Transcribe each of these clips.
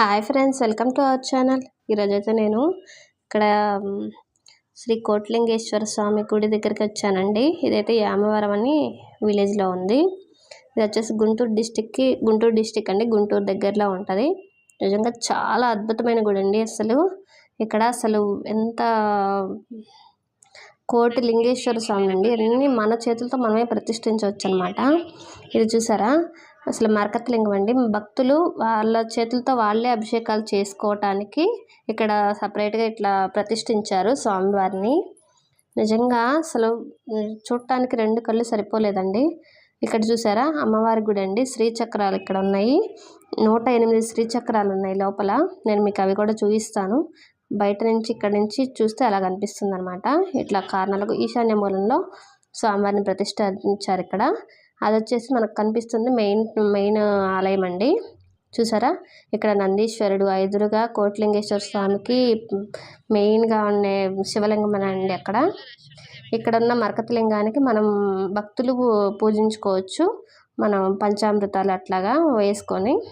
Hi friends welcome to our channel ఈరోజు అయితే నేను ఇక్కడ శ్రీ కోట్లింగేశ్వర స్వామి గుడి దగ్గరికి వచ్చానండి. ఇదైతే యామవరం అని విలేజ్లో ఉంది. ఇది వచ్చేసి గుంటూరు డిస్టిక్కి గుంటూరు డిస్టిక్ అండి గుంటూరు దగ్గరలో ఉంటుంది. నిజంగా చాలా అద్భుతమైన గుడి అండి అసలు. ఇక్కడ అసలు ఎంత కోటి లింగేశ్వర స్వామి అండి. అన్నీ మన చేతులతో మనమే ప్రతిష్ఠించవచ్చు అనమాట ఇది చూసారా? అసలు మరకతలింగం అండి. భక్తులు వాళ్ళ చేతులతో వాళ్ళే అభిషేకాలు చేసుకోవటానికి ఇక్కడ సపరేట్గా ఇట్లా ప్రతిష్ఠించారు స్వామివారిని. నిజంగా అసలు చూడటానికి రెండు కళ్ళు సరిపోలేదండి. ఇక్కడ చూసారా? అమ్మవారి గుడి అండి. శ్రీచక్రాలు ఇక్కడ ఉన్నాయి. నూట ఎనిమిది శ్రీచక్రాలు ఉన్నాయి లోపల. నేను మీకు అవి కూడా చూపిస్తాను. బయట నుంచి ఇక్కడ నుంచి చూస్తే అలా కనిపిస్తుంది అనమాట ఇట్లా కారణాలకు ఈశాన్య మూలంలో స్వామివారిని ప్రతిష్ఠించారు ఇక్కడ. అది వచ్చేసి మనకు కనిపిస్తుంది మెయిన్ మెయిన్ ఆలయం అండి. చూసారా? ఇక్కడ నందీశ్వరుడు ఐదురుగా కోట్లింగేశ్వర స్వామికి మెయిన్గా ఉండే శివలింగం అండి అక్కడ. ఇక్కడ ఉన్న మరకత లింగానికి మనం భక్తులు పూజించుకోవచ్చు. మనం పంచామృతాలు అట్లాగా వేసుకొని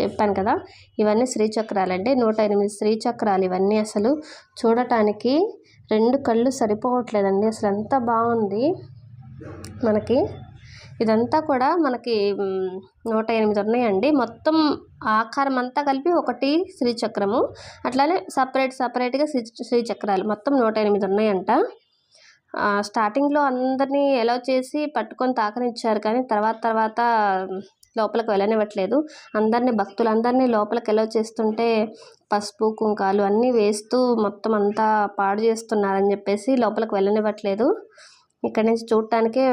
చెప్పాను కదా. ఇవన్నీ శ్రీచక్రాలు అండి నూట ఎనిమిది శ్రీచక్రాలు ఇవన్నీ అసలు చూడటానికి రెండు కళ్ళు సరిపోవట్లేదండి. అసలు ఎంత బాగుంది మనకి. ఇదంతా కూడా మనకి నూట ఎనిమిది ఉన్నాయండి. మొత్తం ఆకారం అంతా కలిపి ఒకటి శ్రీచక్రము అట్లానే సపరేట్ సపరేట్గా శ్రీ శ్రీచక్రాలు మొత్తం నూట ఎనిమిది ఉన్నాయంట. స్టార్టింగ్లో అందరినీ ఎలా చేసి పట్టుకొని తాకనిచ్చారు కానీ తర్వాత తర్వాత లోపలికి వెళ్ళనివ్వట్లేదు. అందరినీ భక్తులందరినీ లోపలికి ఎలా చేస్తుంటే పసుపు కుంకాలు అన్నీ వేస్తూ మొత్తం అంతా పాడు చేస్తున్నారని చెప్పేసి లోపలికి వెళ్ళనివ్వట్లేదు. ఇక్కడ నుంచి చూడటానికే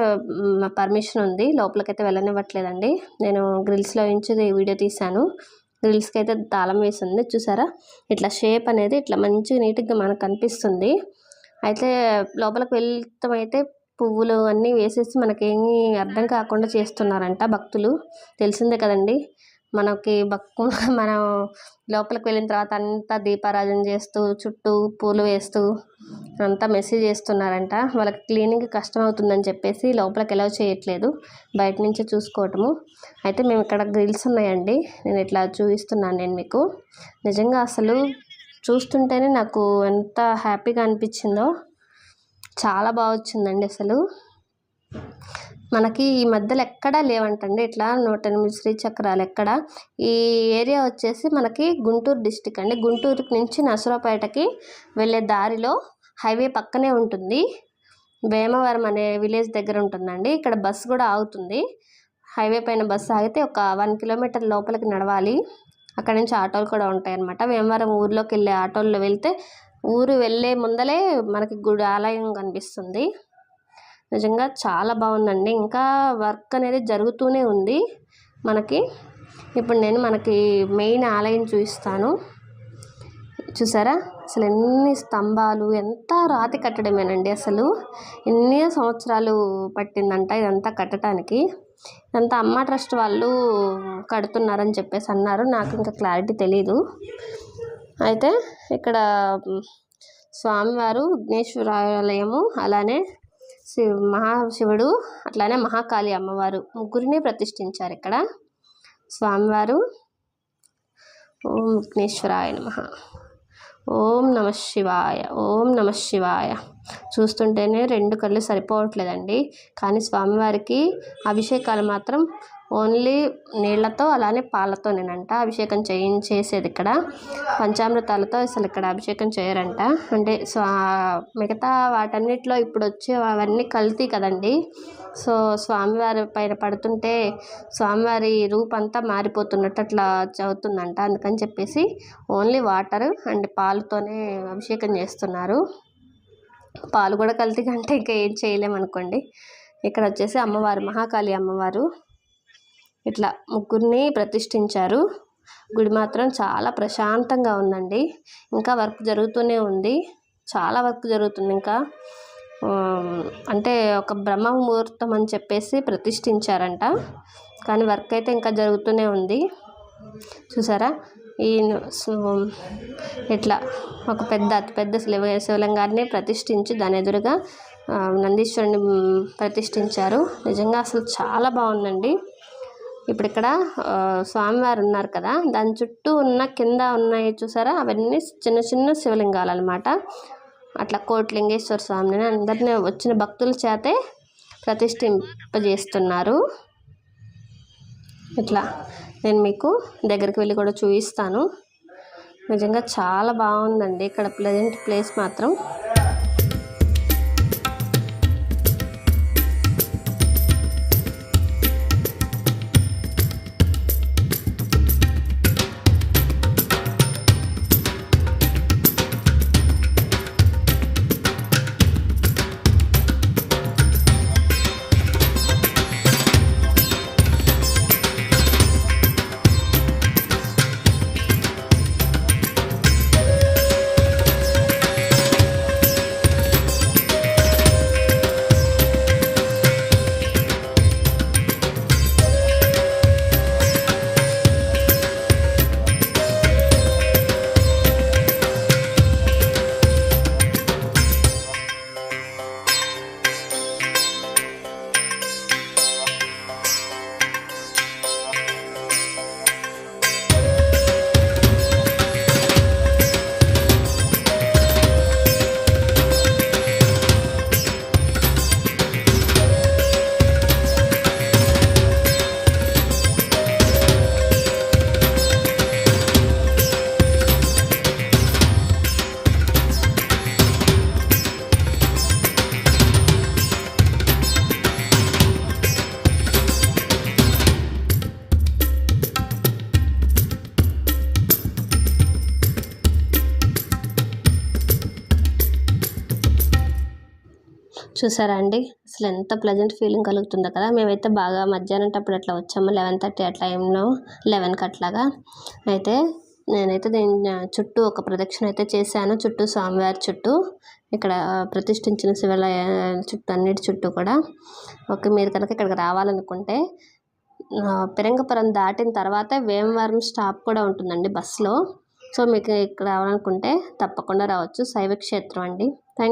పర్మిషన్ ఉంది. లోపలికైతే వెళ్ళనివ్వట్లేదండి. నేను గ్రిల్స్లో నుంచి వీడియో తీశాను. గ్రిల్స్కి అయితే తాళం వేసి ఉంది చూసారా? ఇట్లా షేప్ అనేది ఇట్లా మంచి నీట్గా మనకు కనిపిస్తుంది. అయితే లోపలికి వెళ్తామైతే పువ్వులు అన్నీ వేసేసి మనకేమీ అర్థం కాకుండా చేస్తున్నారంట భక్తులు. తెలిసిందే కదండి. మనకి భక్తు మనం లోపలికి వెళ్ళిన తర్వాత అంతా దీపారాధన చేస్తూ చుట్టూ పూలు వేస్తూ అంతా మెసేజ్ చేస్తున్నారంట. వాళ్ళకి క్లీనింగ్ కష్టం అవుతుందని చెప్పేసి లోపలికి ఎలా చేయట్లేదు. బయట నుంచే చూసుకోవటము. అయితే మేము ఇక్కడ గ్రిల్స్ ఉన్నాయండి. నేను ఇట్లా చూపిస్తున్నాను నేను మీకు. నిజంగా అసలు చూస్తుంటేనే నాకు ఎంత హ్యాపీగా అనిపించిందో చాలా బాగా వచ్చిందండి అసలు. మనకి ఈ మధ్యలో ఎక్కడా లేవంటండి. ఇట్లా నూట ఎనిమిది శ్రీచక్రాలు ఎక్కడ. ఈ ఏరియా వచ్చేసి మనకి గుంటూరు డిస్టిక్ అండి. గుంటూరు నుంచి నసరాపేటకి వెళ్ళే దారిలో హైవే పక్కనే ఉంటుంది. వేమవరం అనే విలేజ్ దగ్గర ఉంటుందండి. ఇక్కడ బస్సు కూడా ఆగుతుంది. హైవే పైన బస్సు ఆగితే ఒక వన్ కిలోమీటర్ లోపలికి నడవాలి. అక్కడ నుంచి ఆటోలు కూడా ఉంటాయి అన్నమాట వేమవరం ఊర్లోకి వెళ్ళే ఆటోల్లో వెళ్తే ఊరు వెళ్ళే ముందలే మనకి గుడి ఆలయం కనిపిస్తుంది. నిజంగా చాలా బాగుందండి. ఇంకా వర్క్ అనేది జరుగుతూనే ఉంది మనకి. ఇప్పుడు నేను మనకి మెయిన్ ఆలయం చూపిస్తాను. చూసారా? అసలు ఎన్ని స్తంభాలు ఎంత రాతి కట్టడమేనండి అసలు. ఎన్ని సంవత్సరాలు పట్టిందంట ఇదంతా కట్టడానికి ఇదంతా అమ్మ ట్రస్ట్ వాళ్ళు కడుతున్నారని చెప్పేసి అన్నారు. నాకు ఇంకా క్లారిటీ తెలీదు. అయితే ఇక్కడ స్వామివారు విఘ్నేశ్వరాలయము అలానే శివ మహాశివుడు అట్లానే మహాకాళి అమ్మవారు ముగ్గురిని ప్రతిష్ఠించారు ఇక్కడ. స్వామివారు ఓం విఘ్నేశ్వరాయ నమ. ఓం నమ శివాయ ఓం నమ శివాయ. చూస్తుంటేనే రెండు కళ్ళు సరిపోవట్లేదండి. కానీ స్వామివారికి అభిషేకాలు మాత్రం ఓన్లీ నీళ్ళతో అలానే పాలతోనేనంట అభిషేకం చేయించేసేది ఇక్కడ. పంచామృతాలతో అసలు ఇక్కడ అభిషేకం చేయరంట. అంటే స్వా మిగతా వాటన్నిటిలో ఇప్పుడు వచ్చే అవన్నీ కల్తీ కదండి. సో స్వామివారి పైన పడుతుంటే స్వామివారి రూపంతా మారిపోతున్నట్టు అట్లా చదువుతుందంట అందుకని చెప్పేసి ఓన్లీ వాటర్ అండ్ పాలతోనే అభిషేకం చేస్తున్నారు. పాలు కూడా కల్తీ కంటే ఇంకా ఏం చేయలేమనుకోండి. ఇక్కడ వచ్చేసి అమ్మవారు మహాకాళి అమ్మవారు ఇట్లా ముగ్గురిని ప్రతిష్ఠించారు. గుడి మాత్రం చాలా ప్రశాంతంగా ఉందండి. ఇంకా వర్క్ జరుగుతూనే ఉంది. చాలా వర్క్ జరుగుతుంది ఇంకా. అంటే ఒక బ్రహ్మ ముహూర్తం అని చెప్పేసి ప్రతిష్ఠించారంట. కానీ వర్క్ అయితే ఇంకా జరుగుతూనే ఉంది. చూసారా? ఈ ఇట్లా ఒక పెద్ద అతిపెద్ద శివ శివలింగాన్ని ప్రతిష్ఠించి దాని ఎదురుగా నందీశ్వరుని ప్రతిష్ఠించారు. నిజంగా అసలు చాలా బాగుందండి. ఇప్పుడు ఇక్కడ స్వామివారు ఉన్నారు కదా దాని చుట్టూ ఉన్న కింద ఉన్నాయి చూసారా? అవన్నీ చిన్న చిన్న శివలింగాలు అనమాట అట్లా కోట్లింగేశ్వర స్వామిని అందరినీ వచ్చిన భక్తుల చేతే ప్రతిష్ఠింపజేస్తున్నారు. ఇట్లా నేను మీకు దగ్గరికి వెళ్ళి కూడా చూపిస్తాను. నిజంగా చాలా బాగుందండి. ఇక్కడ ప్లెజెంట్ ప్లేస్ మాత్రం. చూసారా అండి? అసలు ఎంత ప్లెజెంట్ ఫీలింగ్ కలుగుతుందో కదా! మేమైతే బాగా మధ్యాహ్నం అప్పుడు అట్లా వచ్చాము. లెవెన్ థర్టీ ఆ టైంలో లెవెన్కి అట్లాగా. అయితే నేనైతే దీని చుట్టూ ఒక ప్రదక్షిణ అయితే చేశాను. చుట్టూ స్వామివారి చుట్టూ ఇక్కడ ప్రతిష్ఠించిన శివాలయ చుట్టూ అన్నిటి చుట్టూ కూడా. ఓకే మీరు కనుక ఇక్కడికి రావాలనుకుంటే పిరంగపురం దాటిన తర్వాత వేమవరం స్టాప్ కూడా ఉంటుందండి బస్సులో. సో మీకు ఇక్కడ రావాలనుకుంటే తప్పకుండా రావచ్చు. శైవ క్షేత్రం అండి.